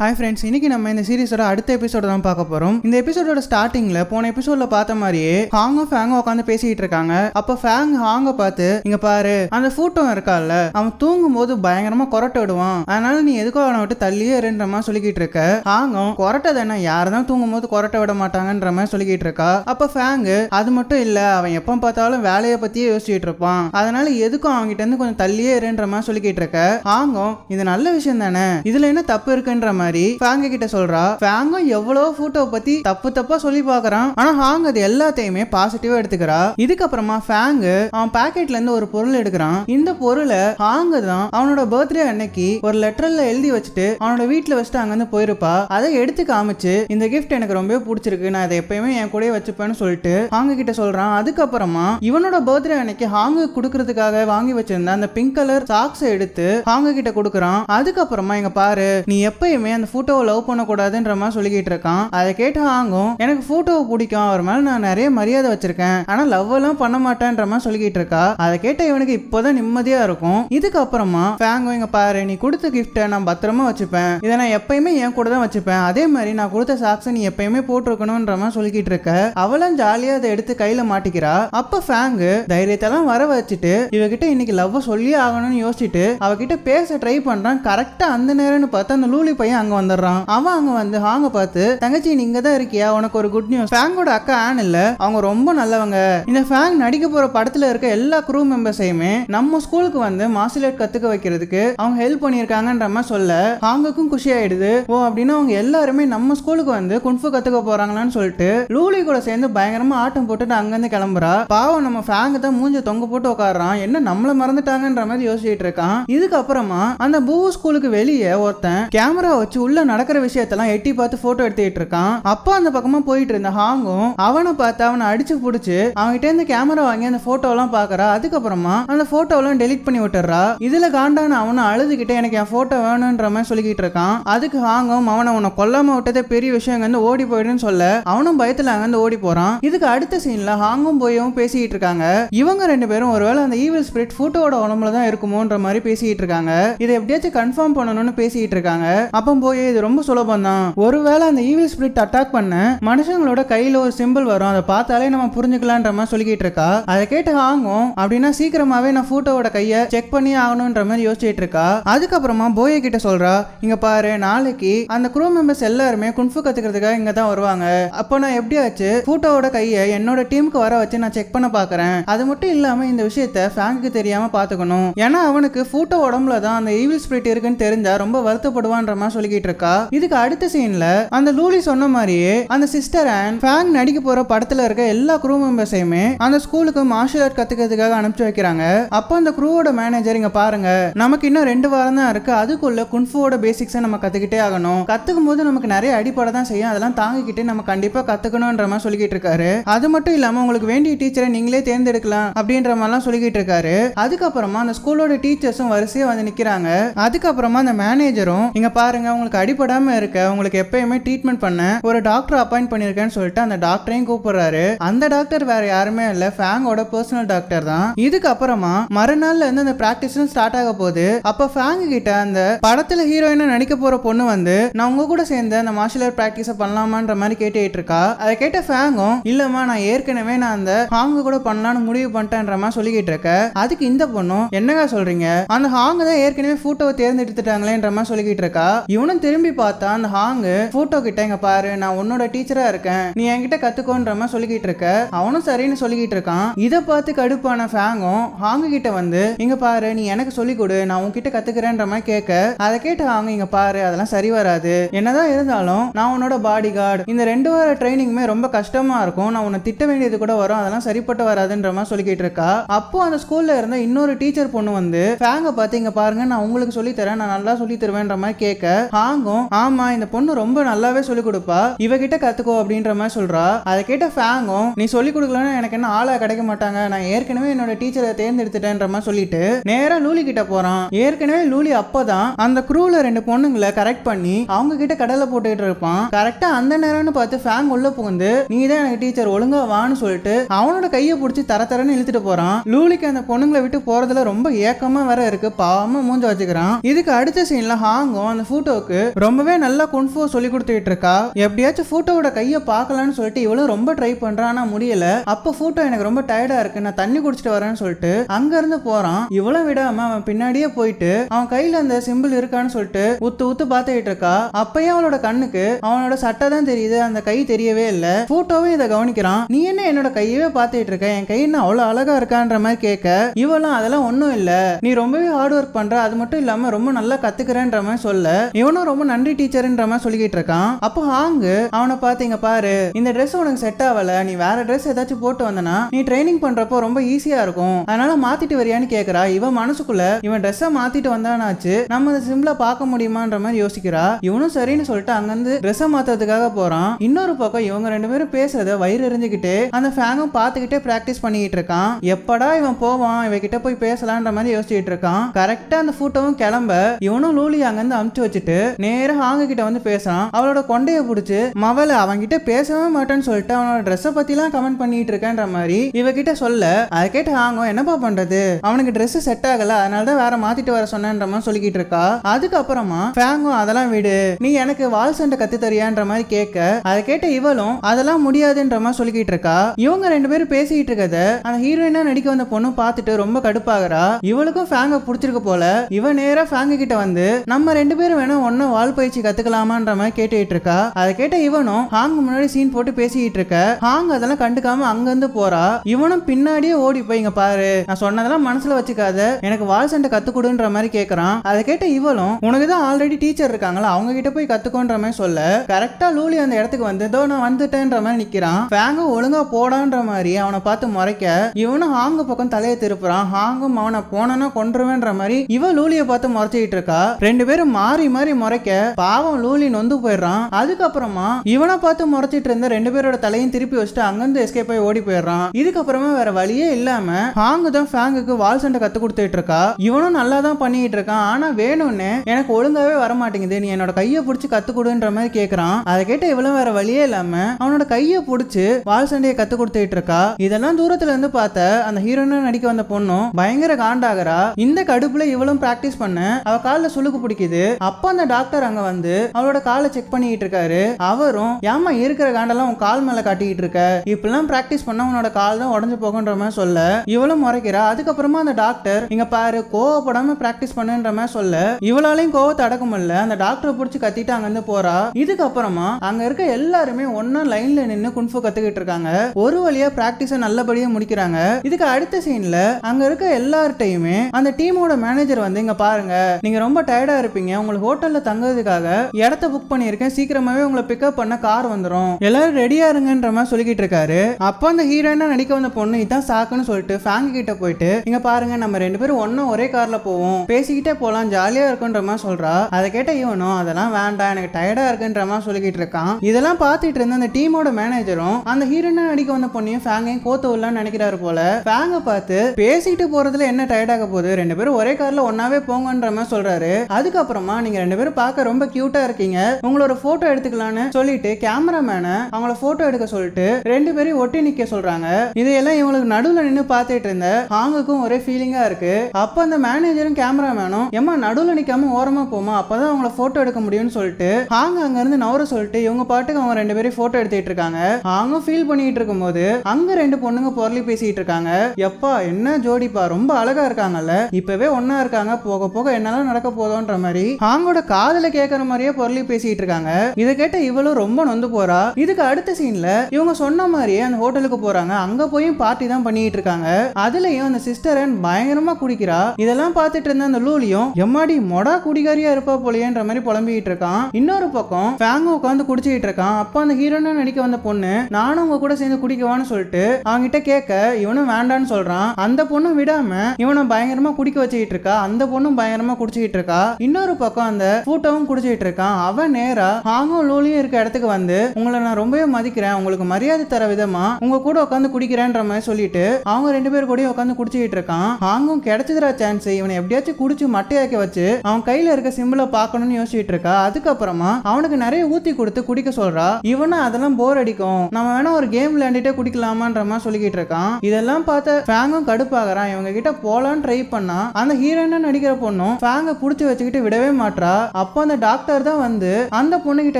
Hi friends இன்னைக்கு நம்ம இந்த சீரிஸோட அடுத்த எபிசோட தான் பார்க்க போறோம். இந்த எபிசோடோட ஸ்டார்டிங்ல போன எபிசோட்ல பார்த்த மாதிரியே ஹாங்கும் ஃபேங்கும் உட்காந்து பேசிட்டு இருக்காங்க. அப்ப ஃபேங் ஹாங்க பார்த்து இங்க பாரு அந்த ஃபூட்டோ இருக்கால்ல அவன் தூங்கும் போது பயங்கரமா கொரட்ட விடுவான். அதனால நீ எதுக்கோ அவனை விட்டு தள்ளியே இருன்ற மாதிரி சொல்லிக்கிட்டு இருக்க. ஹாங்கும் கொரட்டை தானே யாருதான் தூங்கும் போது கொரட்ட விட மாட்டாங்கன்ற மாதிரி சொல்லிக்கிட்டு இருக்கா? அப்ப ஃபேங்கு அது மட்டும் இல்ல அவன் எப்ப பார்த்தாலும் வேலையை பத்தியே யோசிச்சுட்டு இருப்பான். அதனால எதுக்கும் அவன்கிட்ட இருந்து கொஞ்சம் தள்ளியே இருன்ற மாதிரி சொல்லிக்கிட்டு இருக்க. ஹாங்கும் இது நல்ல விஷயம் தானே இதுல என்ன தப்பு இருக்குன்ற மாதிரி ஃபேங்க கிட்ட சொல்றா ஃபேங்கும் எவ்வளவு போட்டோ பத்தி தப்பு தப்பா சொல்லி பாக்குறான். ஆனா ஹாங் அது எல்லாத்தையுமே பாசிட்டிவா எடுத்துக்கிறா. இதுக்கப்புறமா ஃபேங்கு அவன் பாக்கெட்ல இருந்து ஒரு பொருள் எடுக்கிறான். இந்த பொருளை ஹாங் தான் அவனோட பர்த்டே அன்னைக்கு ஒரு லெட்டர்ல எழுதி வச்சுட்டு அவனோட வீட்டுல வச்சுட்டு அங்க இருந்து போயிருப்பா. அதை எடுத்து காமிச்சு இந்த கிஃப்ட் எனக்கு ரொம்ப பிடிச்சிருக்கு. நான் அதை எப்பயுமே என் கூடயே வச்சுப்பேன்னு சொல்லிட்டு ஹாங்க கிட்ட சொல்றான். அதுக்கப்புறமா இவனோட பர்த்டே அன்னைக்கு ஹாங்கு கொடுக்கறதுக்காக வாங்கி வச்சிருந்த அந்த பிங்க் கலர் சாக்ஸ் எடுத்து ஹாங்க கிட்ட கொடுக்குறான். அதுக்கப்புறமா இங்க பாரு நீ எப்பயுமே அந்த ஃபோட்டோவை லவ் பண்ணக்கூடாதுன்ற மாதிரி சொல்லிக்கிட்டு இருக்கான். அதை கேட்டு ஹாங்கும் எனக்கு ஃபோட்டோவை பிடிக்கும். அவர் மேலே நான் நிறைய மரியாதை வச்சிருக்கேன். ஆனால் லவ் எல்லாம் பண்ண மாட்டேன்ற மாதிரி சொல்லிக்கிட்டு இருக்கா. அதை கேட்ட இவனுக்கு இப்போதான் நிம்மதியா இருக்கும். இதுக்கப்புறமா ஃபேங்கோ இங்க பாரு. நீ கொடுத்த கிஃப்ட்டை நான் பத்திரமா வச்சுப்பேன். இதை நான் எப்பயுமே என் கூட தான் வச்சுப்பேன். அதே மாதிரி நான் கொடுத்த சாக்ஸை நீ எப்பயுமே போட்டிருக்கணும்ன்ற மாதிரி சொல்லிக்கிட்டு இருக்க. அவளும் ஜாலியா அதை எடுத்து கையில மாட்டிக்கிறா. அப்ப ஃபேங்கு தைரியத்தெல்லாம் வர வச்சுட்டு இவகிட்ட இன்னைக்கு லவ் சொல்லியே ஆகணும்னு யோசிச்சுட்டு அவகிட்ட பேச ட்ரை பண்றான். கரெக்டா அந்த நேரம்னு பார்த்து அந்த லூலி பையன் அங்க வந்துடுறான். அவன் அங்க வந்து ஹாங்க பார்த்து. தங்கச்சி நீங்க தான் இருக்கியா? உனக்கு ஒரு குட் நியூஸ் ஃபேங்கோட அக்கா ஆன் இல்ல. அவங்க ரொம்ப நல்லவங்க. இந்த ஃபேங் நடிக்க போற படத்துல இருக்க எல்லா குரூ மெம்பர்ஸையுமே நம்ம ஸ்கூலுக்கு வந்து மாசிலேட் கத்துக்க வைக்கிறதுக்கு அவங்க ஹெல்ப் பண்ணியிருக்காங்கன்ற மாதிரி சொல்ல ஹாங்குக்கும் குஷி ஆயிடுது. ஓ அப்படின்னா அவங்க எல்லாருமே நம்ம ஸ்கூலுக்கு வந்து குன்ஃபு கத்துக்க போறாங்களான்னு சொல்லிட்டு லூலி கூட சேர்ந்து பயங்கரமா ஆட்டம் போட்டுட்டு அங்கிருந்து கிளம்புறா. பாவம் நம்ம ஃபேங்க தான் மூஞ்ச தொங்க போட்டு உட்காடுறான் என்ன நம்மள மறந்துட்டாங்கன்ற மாதிரி யோசிச்சுட்டு இருக்கான். இதுக்கப்புறமா அந்த பூ ஸ்கூலுக்கு வெளியே ஒருத்தன் கேமரா வச்சு உள்ள நடக்கிற விஷயத்தெல்லாம் எட்டி பார்த்து போட்டோ எடுத்துட்டு இருக்கான். அப்பா அந்த பக்கமா போயிட்டு இருந்த ஹாங்கும் அவனை பார்த்து அவனை அடிச்சு பிடிச்சி அவன்கிட்ட இருந்து கேமரா வாங்கி அந்த போட்டோ எல்லாம் பாக்குறா. அதுக்கப்புறமா அந்த போட்டோ எல்லாம் டெலிட் பண்ணி விட்டுறா இதுல காண்டான அவனை அழுதுகிட்டே எனக்கு என் போட்டோ வேணும்ன்ற மாதிரி சொல்லிக்கிட்டு இருக்கான். அதுக்கு ஹாங்கும் அவனை உன்னை கொல்லாம விட்டதே பெரிய விஷயம் அங்க இருந்து ஓடி போயிடுன்னு சொல்ல அவனும் பயத்துல அங்கிருந்து ஓடி போறான். இதுக்கு அடுத்த சீன்ல ஹாங்கும் போயும் பேசிக்கிட்டு இருக்காங்க. இவங்க ரெண்டு பேரும் ஒருவேளை அந்த ஈவில் ஸ்பிரிட் ஃபோட்டோவோட உடம்புல தான் இருக்குமோன்ற மாதிரி பேசிக்கிட்டு இருக்காங்க. இதை எப்படியாச்சும் கன்ஃபார்ம் பண்ணணும்னு பேசிக்கிட்டு இருக்காங்க. அப்போ போய் இது ரொம்ப சுலபம் தான். ஒருவேளை அந்த ஈவில் ஸ்பிரிட் அட்டாக் பண்ண மனுஷங்களோட கையில ஒரு சிம்பிள் வரும். அதை பார்த்தாலே நம்ம புரிஞ்சுக்கலான்ற மாதிரி சொல்லிக்கிட்டு இருக்கா? அதை கேட்டு ஆகும் அப்படின்னா சீக்கிரமாவே நான் ஃபோட்டோவோட கையை செக் பண்ணி ஆகணும்ன்ற மாதிரி யோசிச்சுட்டு இருக்கா? அதுக்கப்புறமா போய கிட்ட சொல்றா இங்க பாரு நாளைக்கு அந்த குரூ மெம்பர்ஸ் எல்லாருமே குன்ஃபு கத்துக்கிறதுக்காக இங்க தான் வருவாங்க. அப்போ நான் எப்படியாச்சு ஃபோட்டோவோட கையை என்னோட டீமுக்கு வர வச்சு நான் செக் பண்ண பாக்குறேன். அது மட்டும் இல்லாம இந்த விஷயத்த ஃபேங்க்கு தெரியாம பாத்துக்கணும் ஏன்னா அவனுக்கு ஃபோட்டோ உடம்புல தான் அந்த ஈவில் ஸ்பிரிட் இருக்குன்னு தெரிஞ்சா ரொம்ப வருத்தப்படுவான்ற மாதிரி சொல்லிக்கிட்டு இருக்கா இதுக்கு அடுத்த சீன்ல அந்த லூலி சொன்ன மாதிரியே அந்த சிஸ்டர் அண்ட் ஃபேங் நடிக்க போற படத்துல இருக்க எல்லா குரூ மெம்பர்ஸையுமே அந்த ஸ்கூலுக்கு மார்ஷல் ஆர்ட் கத்துக்கிறதுக்காக அனுப்பிச்சு வைக்கிறாங்க. அப்போ அந்த குரூவோட மேனேஜர் இங்க பாருங்க நமக்கு இன்னும் ரெண்டு வாரம் தான் இருக்கு. அதுக்குள்ள குன்ஃபுவோட பேசிக்ஸை நம்ம கத்துக்கிட்டே ஆகணும். கத்துக்கும் போது நமக்கு நிறைய அடிப்படை தான் செய்யும். அதெல்லாம் தாங்கிக்கிட்டு நம்ம கண்டிப்பா கத்துக்கணும்ன்ற மாதிரி சொல்லிக்கிட்டு இருக்காரு அது மட்டும் இல்லாம உங்களுக்கு வேண்டிய டீச்சரை நீங்களே தேர்ந்தெடுக்கலாம் அப்படின்ற மாதிரிலாம் சொல்லிக்கிட்டு இருக்காரு அதுக்கப்புறமா அந்த ஸ்கூலோட டீச்சர்ஸும் வரிசையா வந்து நிக்கிறாங்க. அதுக்கப்புறமா அந்த மேனேஜரும் இங்க பாருங்க உங்களுக்கு அடிபடாம இருக்க உங்களுக்கு எப்பயுமே ட்ரீட்மெண்ட் பண்ண ஒரு டாக்டர் அப்பாயிண்ட் பண்ணிருக்கேன்னு சொல்லிட்டு அந்த டாக்டரையும் கூப்பிடுறாரு. அந்த டாக்டர் வேற யாருமே இல்ல. ஃபேங்கோட பர்சனல் டாக்டர் தான். இதுக்கப்புறமா மறுநாள்ல இருந்து அந்த பிராக்டிஸும் ஸ்டார்ட் ஆக போகுது அப்ப ஃபேங் கிட்ட அந்த படத்துல ஹீரோயினா நடிக்க போற பொண்ணு வந்து நான் உங்க கூட சேர்ந்து அந்த மார்ஷல் ஆர்ட் பிராக்டிஸ பண்ணலாமான்ற மாதிரி கேட்டுட்டு இருக்கா அதை கேட்ட ஃபேங்கும் இல்லம்மா நான் ஏற்கனவே நான் அந்த ஹாங்கு கூட பண்ணலாம்னு முடிவு பண்ணிட்டேன்ற மாதிரி சொல்லிக்கிட்டு இருக்க. அதுக்கு இந்த பொண்ணும் என்னங்க சொல்றீங்க? அந்த ஹாங் தான் ஏற்கனவே போட்டோவை தேர்ந்தெடுத்துட்டாங்களேன்ற மாதிரி சொல்லிக்கிட்டு இருக்கா? இவனும் திரும்பி பார்த்தா அந்த ஹாங்கு போட்டோ கிட்ட இங்க பாரு நான் உன்னோட டீச்சரா இருக்கேன். நீ என்கிட்ட கத்துக்கோன்ற மாதிரி சொல்லிக்கிட்டு இருக்க. அவனும் சரின்னு சொல்லிக்கிட்டு இருக்கான். இதை பார்த்து கடுப்பான ஃபேங்கும் ஹாங்கு கிட்ட வந்து இங்க பாரு நீ எனக்கு சொல்லி கொடு நான் உன்கிட்ட கத்துக்கிறேன்ற மாதிரி கேட்க. அதை கேட்டு ஹாங்கு இங்க பாரு அதெல்லாம் சரி வராது. என்னதான் இருந்தாலும் நான் உன்னோட பாடி கார்டு இந்த ரெண்டு வார ட்ரைனிங்குமே ரொம்ப கஷ்டமா இருக்கும். நான் உன்னை திட்ட வேண்டியது கூட வரும். அதெல்லாம் சரிப்பட்டு வராதுன்ற மாதிரி சொல்லிக்கிட்டு இருக்கா. அப்போ அந்த ஸ்கூல்ல இருந்த இன்னொரு டீச்சர் பொண்ணு வந்து ஃபேங்க பார்த்து இங்க பாருங்க நான் உங்களுக்கு சொல்லி தரேன் நான் நல்லா சொல்லி தருவேன்ற மாதிரி கேட்க ஹாங்கும் ஆமா இந்த பொண்ணு ரொம்ப நல்லாவே சொல்லி கொடுப்பா. இவகிட்ட கத்துக்கோ அப்படின்ற மாதிரி சொல்றா. அதை கேட்ட ஃபேங்கும் நீ சொல்லி கொடுக்கலன்னா எனக்கு என்ன ஆளா கிடைக்க மாட்டாங்க? நான் ஏற்கனவே என்னோட டீச்சரை தேர்ந்தெடுத்துட்டேன்ற மாதிரி சொல்லிட்டு நேரா லூலி கிட்ட போறான். ஏற்கனவே லூலி அப்பதான் அந்த குரூல ரெண்டு பொண்ணுங்களை கரெக்ட் பண்ணி அவங்க கிட்ட கடலை போட்டுக்கிட்டு இருப்பான். கரெக்டா அந்த நேரம்னு பார்த்து ஃபேங் உள்ள புகுந்து நீ தான் எனக்கு டீச்சர் ஒழுங்கா வான்னு சொல்லிட்டு அவனோட கையை பிடிச்சி தர தரன்னு இழுத்துட்டு போறான். லூலிக்கு அந்த பொண்ணுங்களை விட்டு போறதுல ரொம்ப ஏக்கமா வேற இருக்கு. பாவமா மூஞ்ச வச்சுக்கிறான். இதுக்கு அடுத்த சீன்ல ஹாங்கும் அந்த போட்டோவுக்கு ஃபூட்டோவுக்கு ரொம்பவே நல்லா குன்ஃபோ சொல்லி கொடுத்துட்டு இருக்கா எப்படியாச்சும் ஃபூட்டோவோட கையை பார்க்கலான்னு சொல்லிட்டு இவளும் ரொம்ப ட்ரை பண்றான் ஆனா முடியல. அப்ப ஃபூட்டோ எனக்கு ரொம்ப டயர்டா இருக்கு. நான் தண்ணி குடிச்சிட்டு வரேன்னு சொல்லிட்டு அங்க இருந்து போறான். இவளும் விடாம அவன் பின்னாடியே போயிட்டு அவன் கையில அந்த சிம்பிள் இருக்கான்னு சொல்லிட்டு உத்து உத்து பார்த்துட்டு இருக்கா அப்பயும் அவளோட கண்ணுக்கு அவனோட சட்டை தான் தெரியுது அந்த கை தெரியவே இல்ல. ஃபூட்டோவும் இதை கவனிக்கிறான். நீ என்ன என்னோட கையவே பார்த்துட்டு இருக்க என் கை என்ன அவ்வளவு அழகா இருக்கான்ற மாதிரி கேட்க இவெல்லாம் அதெல்லாம் ஒன்றும் இல்ல. நீ ரொம்பவே ஹார்ட் ஒர்க் பண்ற. அது மட்டும் இல்லாம ரொம்ப நல்லா கத்துக்கிறேன்ற மாதிரி சொல்ல. இவனும் ரொம்ப நன்றி டீச்சர்ன்ற மாதிரி சொல்லிக்கிட்டு இருக்கான். அப்போ ஹாங்கு அவனை பார்த்தீங்க பாரு இந்த ட்ரெஸ் உனக்கு செட் ஆகல நீ வேற ட்ரெஸ் ஏதாச்சும் போட்டு வந்தனா நீ ட்ரைனிங் பண்றப்போ ரொம்ப ஈஸியா இருக்கும். அதனால மாத்திட்டு வரியான்னு கேக்குறா. இவன் மனசுக்குள்ள இவன் ட்ரெஸ்ஸை மாத்திட்டு வந்தானாச்சு நம்ம இந்த சிம்பிள பார்க்க முடியுமான்ற மாதிரி யோசிக்கிறா. இவனும் சரின்னு சொல்லிட்டு அங்கிருந்து ட்ரெஸ்ஸை மாத்துறதுக்காக போறான். இன்னொரு பக்கம் இவங்க ரெண்டு பேரும் பேசுறத வயிறு எரிஞ்சுக்கிட்டு அந்த ஃபேங்கும் பார்த்துக்கிட்டே பிராக்டிஸ் பண்ணிக்கிட்டு இருக்கான். எப்படா இவன் போவான் இவன் கிட்ட போய் பேசலான்ற மாதிரி யோசிச்சுட்டு இருக்கான். கரெக்டா அந்த ஃபோட்டோவும் கிளம்ப இவனும் லூலி அங்கிருந்து அமுச்சு வச்சுட்டு நேரா ஹாங்க கிட்ட வந்து பேசுறான். அவளோட கொண்டைய புடிச்சு மவள அவன்கிட்ட பேசவே மாட்டேன்னு சொல்லிட்டு அவனோட ட்ரெஸ்ஸை பத்திலாம் கமெண்ட் பண்ணிட்டு இருக்கேன்ற மாதிரி இவகிட்ட சொல்ல அதை கேட்டு ஹாங்கோ என்னப்பா பண்றது? அவனுக்கு ட்ரெஸ் செட் ஆகல அதனால தான் வேற மாத்திட்டு வர சொன்னேன்ற மாதிரி சொல்லிக்கிட்டு இருக்கா? அதுக்கப்புறமா ஃபேங்கோ அதெல்லாம் விடு. நீ எனக்கு வால் சண்டை கத்து தரியான்ற மாதிரி கேட்க அதை கேட்ட இவளும் அதெல்லாம் முடியாதுன்ற மாதிரி சொல்லிக்கிட்டு இருக்கா? இவங்க ரெண்டு பேரும் பேசிக்கிட்டு இருக்கத அந்த ஹீரோயினா நடிக்க வந்த பொண்ணு பார்த்துட்டு ரொம்ப கடுப்பாகிறா. இவளுக்கும் ஃபேங்க பிடிச்சிருக்கு போல இவ நேரா ஃபேங்க கிட்ட வந்து நம்ம ரெண்டு பேரும் வேணா பொண்ணு வால் பயிற்சி கத்துக்கலாமான்ற மாதிரி கேட்டுக்கிட்டு இருக்கா. அதை கேட்ட இவனும் ஹாங் முன்னாடி சீன் போட்டு பேசிக்கிட்டு இருக்க. ஹாங் அதெல்லாம் கண்டுக்காம அங்கிருந்து போறா. இவனும் பின்னாடியே ஓடி போய்ங்க பாரு. நான் சொன்னதெல்லாம் மனசுல வச்சுக்காத. எனக்கு வால் சண்டை கத்து கொடுன்ற மாதிரி கேக்குறான். அதை கேட்ட இவளும் உனக்கு தான் ஆல்ரெடி டீச்சர் இருக்காங்களா அவங்க கிட்ட போய் கத்துக்கோன்ற மாதிரி சொல்ல. கரெக்டா லூலி அந்த இடத்துக்கு வந்து இதோ நான் வந்துட்டேன்ற மாதிரி நிக்கிறான். ஃபேங்க ஒழுங்கா போடான்ற மாதிரி அவனை பார்த்து முறைக்க. இவனும் ஹாங்கு பக்கம் தலையை திருப்புறான். ஹாங்கும் அவனை போனனா கொன்றுவேன்ற மாதிரி இவ லூலிய பார்த்து முறைச்சிக்கிட்டு இருக்கா. ரெண்டு பேரும் மாறி மாறி முறைக்க பாவம் லூலி நொந்து போயிடுறான். அதுக்கப்புறமா இவனை பார்த்து முறைச்சிட்டு இருந்த ரெண்டு பேரோட தலையும் திருப்பி வச்சுட்டு அங்கிருந்து எஸ்கேப் ஆகி ஓடி போயிடுறான். இதுக்கப்புறமா வேற வழியே இல்லாம ஹாங்கு தான் ஃபேங்குக்கு வால் சண்டை கத்து கொடுத்துட்டு இருக்கா. இவனும் நல்லா தான் பண்ணிட்டு இருக்கான். ஆனா வேணும்னு எனக்கு ஒழுங்காவே வர மாட்டேங்குது நீ என்னோட கையை பிடிச்சி கத்து கொடுன்ற மாதிரி கேக்குறான். அதை கேட்ட இவளும் வேற வழியே இல்லாம அவனோட கையை பிடிச்சி வால் சண்டையை கத்து கொடுத்துட்டு இருக்கா. இதெல்லாம் தூரத்துல இருந்து பார்த்த அந்த ஹீரோயினா நடிக்க வந்த பொண்ணும் பயங்கர காண்டாகிறா. இந்த கடுப்புல இவளும் பிராக்டிஸ் பண்ண அவ காலில் சுளுக்கு பிடிக்குது. அப்ப அந்த டாக்டர் அங்க வந்து அவளோட காலை செக் பண்ணிட்டு இருக்காரு. அவரும் ஏமா இருக்கிற காண்டெல்லாம் உன் கால் மேல காட்டிக்கிட்டு இருக்க? இப்பெல்லாம் பிராக்டிஸ் பண்ணா உன்னோட கால் தான் உடஞ்சு போகன்ற மாதிரி சொல்ல. இவளும் முறைக்கிறா. அதுக்கப்புறமா அந்த டாக்டர் இங்க பாரு கோவப்படாம பிராக்டிஸ் பண்ணுன்ற மாதிரி சொல்ல. இவளாலையும் கோவத்தை அடக்க முடியல. அந்த டாக்டரை பிடிச்சி கத்திட்டு அங்க இருந்து போறா. இதுக்கப்புறமா அங்க இருக்க எல்லாருமே ஒன்னா லைன்ல நின்று குன்ஃபு கத்துக்கிட்டு இருக்காங்க. ஒரு வழியா பிராக்டிஸ நல்லபடியா முடிக்கிறாங்க. இதுக்கு அடுத்த சீன்ல அங்க இருக்க எல்லார்ட்டையுமே அந்த டீமோட மேனேஜர் வந்து இங்க பாருங்க. நீங்க ரொம்ப டயர்டா இருப்பீங்க. உங்களுக்கு ஹோட்டல்ல தங்குறதுக்காக இடத்த புக் பண்ணியிருக்கேன். சீக்கிரமாவே உங்களை பிக்கப் பண்ண கார் வந்துடும் எல்லாரும் ரெடியா இருங்கன்ற மாதிரி சொல்லிக்கிட்டு இருக்காரு. அப்போ அந்த ஹீரோயினா நடிக்க வந்த பொண்ணு இதான் சாக்குன்னு சொல்லிட்டு ஃபேங் கிட்ட போயிட்டு இங்க பாருங்க நம்ம ரெண்டு பேரும் ஒன்னும் ஒரே கார்ல போவோம். பேசிக்கிட்டே போலாம் ஜாலியா இருக்குன்ற மாதிரி சொல்றா. அதை கேட்ட இவனும் அதெல்லாம் வேண்டாம். எனக்கு டயர்டா இருக்குன்ற மாதிரி சொல்லிக்கிட்டு இருக்கான். இதெல்லாம் பார்த்துட்டு இருந்த அந்த டீமோட மேனேஜரும் அந்த ஹீரோயினா நடிக்க வந்த பொண்ணையும் ஃபேங்கையும் கோத்து விடலாம்னு நினைக்கிறாரு போல. ஃபேங்கை பார்த்து பேசிக்கிட்டு போறதுல என்ன டயர்டாக போகுது? ரெண்டு பேரும் ஒரே கார்ல ஒன்னாவே போங்கன்ற மாதிரி சொல்றாரு. அதுக்கப்புறமா நீங்க ரெண்டு பேரும் பார்க்க ரொம்ப கியூட்டா இருக்கீங்க. உங்களோட போட்டோ எடுத்துக்கலாம்னு சொல்லிட்டு கேமராமேனை அவங்கள போட்டோ எடுக்க சொல்லிட்டு ரெண்டு பேரையும் ஒட்டி நிக்க சொல்றாங்க. இதையெல்லாம் இவங்களுக்கு நடுவுல நின்னு பார்த்துட்டு இருந்த ஹாங்குக்கும் ஒரே ஃபீலிங்கா இருக்கு. அப்ப அந்த மேனேஜரும் கேமராமேனும் ஏமா நடுவுல நிக்காம ஓரமா போமா அப்பதான் அவங்கள போட்டோ எடுக்க முடியும்னு சொல்லிட்டு ஹாங் அங்க இருந்து நவர சொல்லிட்டு இவங்க பாட்டுக்கு அவங்க ரெண்டு பேரும் போட்டோ எடுத்துட்டு இருக்காங்க. ஹாங்கும் ஃபீல் பண்ணிட்டு இருக்கும்போது அங்க ரெண்டு பொண்ணுங்க பொருளி பேசிட்டு இருக்காங்க. எப்பா என்ன ஜோடிப்பா? ரொம்ப அழகா இருக்காங்கல்ல. இப்பவே ஒன்னா இருக்காங்க. போக போக என்னெல்லாம் நடக்க போதோன்ற மாதிரி ஹாங்கோட காதல கேட்கற மாதிரியே பொருளி பேசிட்டு இருக்காங்க. இதை கேட்ட இவளும் ரொம்ப நொந்து போறா. இதுக்கு அடுத்த சீன்ல இவங்க சொன்ன மாதிரியே அந்த ஹோட்டலுக்கு போறாங்க. அங்க போய் பார்ட்டி தான் பண்ணிட்டு இருக்காங்க. அதுலயும் அந்த சிஸ்டரன் பயங்கரமா குடிக்கிறா. இதெல்லாம் பார்த்துட்டு இருந்த அந்த லூலியும் எம்மாடி மொடா குடிகாரியா இருப்பா போலயேன்ற மாதிரி புலம்பிட்டு இருக்கான். இன்னொரு பக்கம் ஃபேங்க உட்காந்து குடிச்சிட்டு இருக்கான். அப்ப அந்த ஹீரோனா நடிக்க வந்த பொண்ணு நானும் உங்க கூட சேர்ந்து குடிக்கவான்னு சொல்லிட்டு அவன்கிட்ட கேட்க இவனும் வேண்டான்னு சொல்றான். அந்த பொண்ணும் விடாம இவனை பயங்கரமா குடிக்க வச்சுக்கிட்டு இருக்கா. அந்த பொண்ணும் பயங்கரமா குடிச்சிட்டு இருக்கா. இன்னொரு பக்கம் அந்த கூட்டமும் குடிச்சிட்டு இருக்கான் அவன் நேரா ஹாங்கும் லூலியும் இருக்க இடத்துக்கு வந்து உங்களை நான் ரொம்பவே மதிக்கிறேன். உங்களுக்கு மரியாதை தர விதமா உங்க கூட உட்காந்து குடிக்கிறேன்ற மாதிரி சொல்லிட்டு அவங்க ரெண்டு பேர் கூடயும் உட்காந்து குடிச்சிட்டு இருக்கான் ஹாங்கும் கிடைச்சதுரா சான்ஸ் இவனை எப்படியாச்சும் குடிச்சு மட்டையாக்க வச்சு அவன் கையில இருக்க சிம்பிளை பார்க்கணும்னு யோசிச்சுட்டு இருக்கா அதுக்கப்புறமா அவனுக்கு நிறைய ஊத்தி கொடுத்து குடிக்க சொல்றா. இவனும் அதெல்லாம் போர் அடிக்கும். நம்ம வேணா ஒரு கேம் விளையாண்டுட்டே குடிக்கலாமான்ற மாதிரி சொல்லிக்கிட்டு இருக்கான் இதெல்லாம் பார்த்த ஃபேங்கும் கடுப்பாகிறான். இவங்க கிட்ட போலான்னு ட்ரை பண்ணா அந்த ஹீரோயினா நடிக்கிற பொண்ணும் ஃபேங்க புடிச்சு வச்சுக்கிட்டு விடவே மாட்றா. அப்போ அந்த டாக்டர் தான் வந்து அந்த பொண்ணுகிட்ட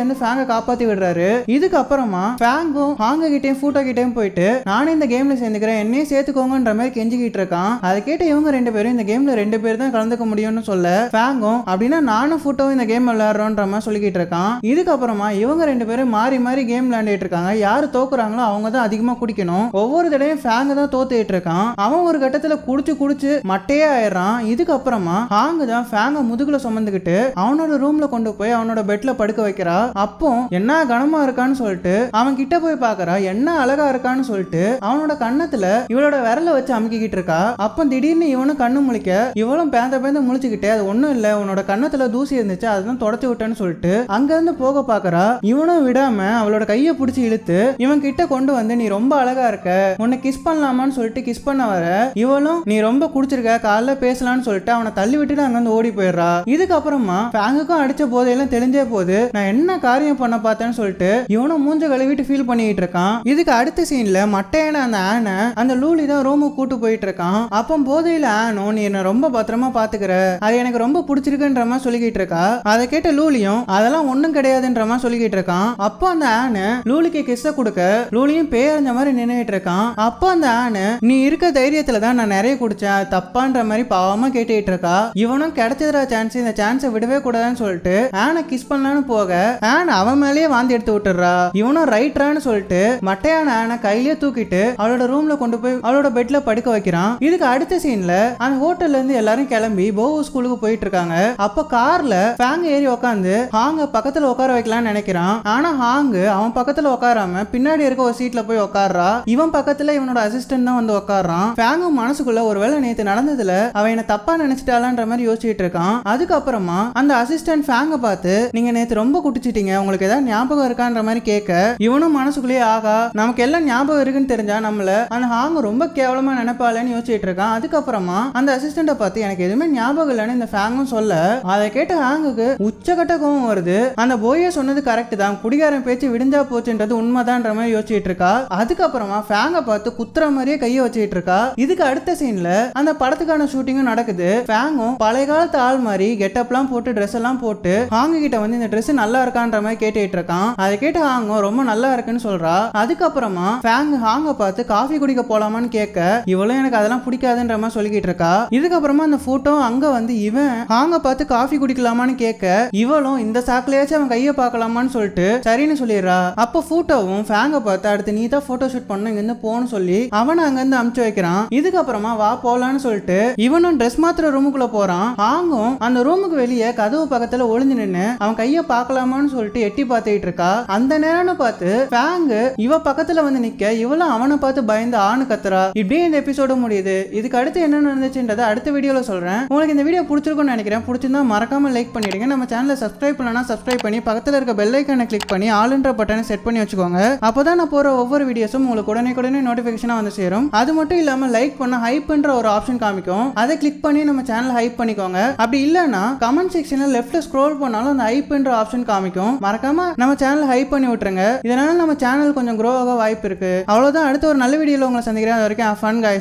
இருந்து ஃபேங்கை காப்பாத்தி விடுறாரு. இதுக்கு அப்புறமா ஃபேங்கும் ஹாங்க கிட்டயும் ஃபூட்டோ கிட்டயும் போயிட்டு நானே இந்த கேம்ல சேர்ந்துக்கிறேன். என்னையும் சேர்த்துக்கோங்கன்ற மாதிரி கெஞ்சிக்கிட்டு இருக்கான். அதை கேட்ட இவங்க ரெண்டு பேரும் இந்த கேம்ல ரெண்டு பேர் தான் கலந்துக்க முடியும்னு சொல்ல ஃபேங்கும் அப்படின்னா நானும் ஃபூட்டோவும் இந்த கேம் விளையாடுறோன்ற மாதிரி சொல்லிக்கிட்டு இருக்கான். இதுக்கப்புறமா இவங்க ரெண்டு பேரும் மாறி மாறி கேம் விளையாண்டுட்டு இருக்காங்க. யாரு தோக்குறாங்களோ அவங்க தான் அதிகமா குடிக்கணும். ஒவ்வொரு தடவையும் ஃபேங்க தான் தோத்துட்டு இருக்கான். அவன் ஒரு கட்டத்துல குடிச்சு குடிச்சு மட்டையே ஆயிடுறான். இதுக்கப்புறமா ஹாங்கு தான் ஃபேங்க முதுகுல சுமந்துக்கிட்டு அவனோட ரூம்ல கொண்டு போய் அவனோட பெட்ல படுக்க வைக்கிறா. அப்போ என்ன கனமா இருக்கான்னு சொல்லிட்டு அவன் கிட்ட போய் பாக்குறா. என்ன அழகா இருக்கான்னு சொல்லிட்டு அவனோட கன்னத்துல இவளோட விரல வச்சு அமுக்கிக்கிட்டு இருக்கா. அப்போ திடீர்னு இவனும் கண்ணு முழிக்க இவளும் பேந்த பேந்த முழிச்சுக்கிட்டே அது ஒண்ணும் இல்ல உன்னோட கன்னத்துல தூசி இருந்துச்சு அதுதான் தொடச்சு விட்டேன்னு சொல்லிட்டு அங்க இருந்து போக பாக்குறா. இவனும் விடாம அவளோட கையை பிடிச்சி இழுத்து இவன் கிட்ட கொண்டு வந்து நீ ரொம்ப அழகா இருக்க. உன்னை கிஸ் பண்ணலாமான்னு சொல்லிட்டு கிஸ் பண்ண வர. இவளும் நீ ரொம்ப குடிச்சிருக்க காலைல பேசலாம்னு சொல்லிட்டு அவனை தள்ளி விட்டுட்டு அங்க இருந்து ஓடி போயிடுறா. இதுக்கப்புறமா நாகுக்கும் அடிச்ச போதையெல்லாம் தெளிஞ்சே போது நான் என்ன காரியம் பண்ண பார்த்தேன்னு சொல்லிட்டு இவனும் மூஞ்ச கழுவிட்டு ஃபீல் பண்ணிட்டு இருக்கான். இதுக்கு அடுத்த சீன்ல மட்டையான அந்த ஆனை அந்த லூலி தான் ரூமுக்கு கூட்டு போயிட்டு இருக்கான். அப்போ போதையில ஆனும் நீ என்ன ரொம்ப பத்திரமா பாத்துக்கிற. அது எனக்கு ரொம்ப பிடிச்சிருக்குன்ற மாதிரி சொல்லிக்கிட்டு இருக்கா? அதை கேட்ட லூலியும் அதெல்லாம் ஒண்ணும் கிடையாதுன்ற மாதிரி சொல்லிக்கிட்டு இருக்கான். அப்போ அந்த ஆனை லூலிக்கு கிஸ்ஸ கொடுக்க லூலியும் பேரஞ்ச மாதிரி நின்னுட்டு இருக்கான். அப்போ அந்த ஆனு நீ இருக்க தைரியத்துல தான் நான் நிறைய குடிச்சேன். அது தப்பான்ற மாதிரி பாவமா கேட்டுட்டு இருக்கா. இவனும் கிடைச்சதுரா சான்ஸ் இந்த சான்ஸை விடவே கூடாதுன்னு சொல்லிட்டு ஆனை கிஸ் பண்ணலான்னு போக ஆன் அவன் மேலேயே வாந்தி எடுத்து விட்டுறா இவனும் ரைட்ரான்னு சொல்லிட்டு மட்டையான ஆனை கையிலேயே தூக்கிட்டு அவளோட ரூம்ல கொண்டு போய் அவளோட பெட்ல படுக்க வைக்கிறான். இதுக்கு அடுத்த சீன்ல அந்த ஹோட்டல்ல இருந்து எல்லாரும் கிளம்பி போவோ ஸ்கூலுக்கு போயிட்டு இருக்காங்க. அப்ப கார்ல ஃபேங் ஏறி உட்காந்து ஹாங்க பக்கத்துல உட்கார வைக்கலாம்னு நினைக்கிறான். ஆனா ஹாங்கு அவன் பக்கத்துல உட்காராம பின்னாடி இருக்க ஒரு சீட்ல போய் உட்கார்றா. இவன் பக்கத்துல இவனோட அசிஸ்டன்ட் தான் வந்து உட்கார்றான். ஃபேங்கும் மனசுக்குள்ள ஒருவேளை நேத்து நடந்ததுல அவன் என்ன தப்பா நினைச்சிட்டாளான்ற மாதிரி யோசிச்சுட்டு இருக்கான். அதுக்கப்புறமா அந்த அசிஸ்டன்ட் அசிஸ்டன்ட் ஃபேங்க பார்த்து நீங்க நேத்து ரொம்ப குடிச்சிட்டீங்க. உங்களுக்கு ஏதாவது ஞாபகம் இருக்கான்ற மாதிரி கேட்க இவனும் மனசுக்குள்ளேயே ஆகா நமக்கு எல்லாம் ஞாபகம் இருக்குன்னு தெரிஞ்சா நம்மள அந்த ஹாங் ரொம்ப கேவலமா நினைப்பாளேன்னு யோசிச்சுட்டு இருக்கான். அதுக்கப்புறமா அந்த அசிஸ்டண்ட்டை பார்த்து எனக்கு எதுவுமே ஞாபகம் இல்லைன்னு இந்த ஃபேங்கும் சொல்ல. அதை கேட்ட ஹாங்குக்கு உச்சகட்ட கோவம் வருது. அந்த போயே சொன்னது கரெக்ட் தான். குடிகாரன் பேச்சு விடிஞ்சா போச்சுன்றது உண்மைதான்ற மாதிரி யோசிச்சுட்டு இருக்கா. அதுக்கப்புறமா ஃபேங்க பார்த்து குத்துற மாதிரியே கையை வச்சுட்டு இருக்கா. இதுக்கு அடுத்த சீன்ல அந்த படத்துக்கான ஷூட்டிங்கும் நடக்குது. ஃபேங்கும் பழைய காலத்து ஆள் மாதிரி கெட்டப்லாம் போட்டு ட்ரெஸ் எல்லாம் போட்டு ஹாங்கு கிட்ட வந்து இந்த ட்ரெஸ் நல்லா இருக்கான்ற மாதிரி கேட்டுட்டு இருக்கான் அதை கேட்டு ஹாங்கும் ரொம்ப நல்லா இருக்குன்னு சொல்றா. அதுக்கப்புறமா ஃபேங் ஹாங்க பார்த்து காஃபி குடிக்க போலாமான்னு கேட்க இவளும் எனக்கு அதெல்லாம் பிடிக்காதுன்ற மாதிரி சொல்லிக்கிட்டு இருக்கா இதுக்கப்புறமா அந்த போட்டோ அங்க வந்து இவன் ஹாங்க பார்த்து காஃபி குடிக்கலாமான்னு கேட்க இவளும் இந்த சாக்குலயாச்சும் அவன் கையை பார்க்கலாமான்னு சொல்லிட்டு சரின்னு சொல்லிடுறா. அப்போ போட்டோவும் ஃபேங்க பார்த்து அடுத்து நீ தான் போட்டோ ஷூட் பண்ண இங்க இருந்து போன்னு சொல்லி அவனை அங்க இருந்து அமுச்சு வைக்கிறான். இதுக்கப்புறமா வா போலான்னு சொல்லிட்டு இவனும் ட்ரெஸ் மாத்திர ரூமுக்குள்ள போறான். ஹாங்கும் அந்த ரூமுக்கு வெளியே கதவு பக்கத்துல ஒளிஞ்சு நின்னு அவன் கைய பார்க்கலாமான்னு சொல்லிட்டு எட்டி பார்த்துட்டு இருக்கா. அந்த நேரம்னு பார்த்து ஃபேங்கு இவ பக்கத்துல வந்து நிக்க இவளும் அவனை பார்த்து பயந்து ஆணு கத்துறா. இப்படியே இந்த எபிசோடு முடியுது. இதுக்கு அடுத்து என்ன நடந்துச்சுன்றதை அடுத்த வீடியோல சொல்றேன். உங்களுக்கு இந்த வீடியோ பிடிச்சிருக்கும்னு நினைக்கிறேன். பிடிச்சிருந்தா மறக்காம லைக் பண்ணிடுங்க. நம்ம சேனலை சப்ஸ்கிரைப் பண்ணலனா சப்ஸ்கிரைப் பண்ணி பக்கத்துல இருக்க பெல் ஐக்கனை கிளிக் பண்ணி ஆளுன்ற பட்டனை செட் பண்ணி வச்சுக்கோங்க. அப்பதான் நான் போற ஒவ்வொரு வீடியோஸும் உங்களுக்கு உடனே உடனே நோட்டிபிகேஷனா வந்து சேரும். அது மட்டும் இல்லாம லைக் பண்ண ஹைப்ன்ற ஒரு ஆப்ஷன் காமிக்கும். அதை கிளிக் பண்ணி நம்ம சேனல் ஹைப் பண்ணிக்கோங்க. அப்படி இல்லைன்னா கமெண்ட் செக்ஷன்ல லெஃப்ட்ல ஸ்க்ரோல் பண்ணாலும் அந்த ஹைப்ன்ற ஆப்ஷன் காமிக்கும். மறக்காம நம்ம சேனல் ஹைப் பண்ணி விட்டுருங்க. இதனால நம்ம சேனல் கொஞ்சம் க்ரோ ஆக வாய்ப்பு இருக்கு. அவ்வளவுதான். அடுத்த ஒரு நல்ல வீடியோல உங்களை சந்திக்கிறேன். அது வரைக்கும் ஃபன் guys.